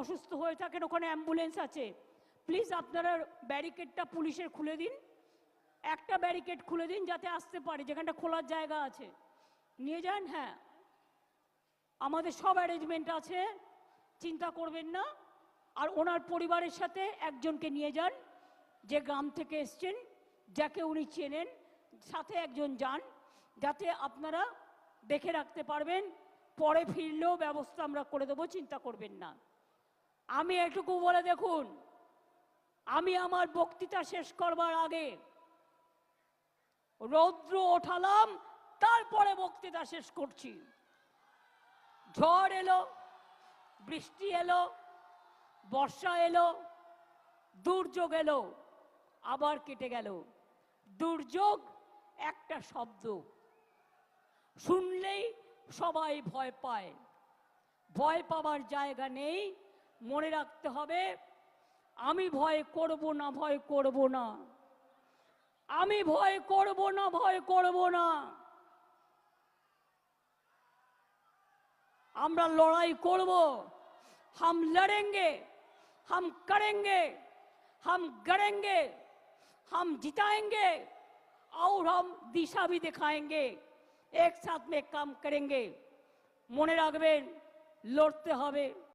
অসুস্থ হয়ে থাকেন, ওখানে অ্যাম্বুলেন্স আছে। প্লিজ আপনারা ব্যারিকেডটা পুলিশের খুলে দিন। একটা ব্যারিকেড খুলে দিন যাতে আসতে পারে, যেখানটা খোলার জায়গা আছে। নিয়ে যান হ্যাঁ। আমাদের সব অ্যারেঞ্জমেন্ট আছে, চিন্তা করবেন না। আর ওনার পরিবারের সাথে একজনকে নিয়ে যান, যে গ্রাম থেকে এসছেন, যাকে উনি চেনেন, সাথে একজন যান, যাতে আপনারা দেখে রাখতে পারবেন। পরে ফিরলেও ব্যবস্থা আমরা করে দেবো, চিন্তা করবেন না। আমি এটুকু বলে দেখুন, আমি আমার বক্তৃতা শেষ করবার আগে রৌদ্র ওঠালাম, তারপরে বক্তৃতা শেষ করছি। ঝড় এলো, বৃষ্টি এলো, বর্ষা এলো, দুর্যোগ এলো, আবার কেটে গেল। দুর্যোগ একটা শব্দ। শুনলেই সবাই ভয় পায়। ভয় পাওয়ার জায়গা নেই। মনে রাখতে হবে আমি ভয় করব না ভয় করব না আমি ভয় করব না ভয় করব না আমরা লড়াই করব हम लड़ेंगे हम करेंगे हम गड़ेंगे हम जिताएंगे और हम दिशा भी दिखाएंगे एक साथ में काम करेंगे মনে রাখবেন লড়তে হবে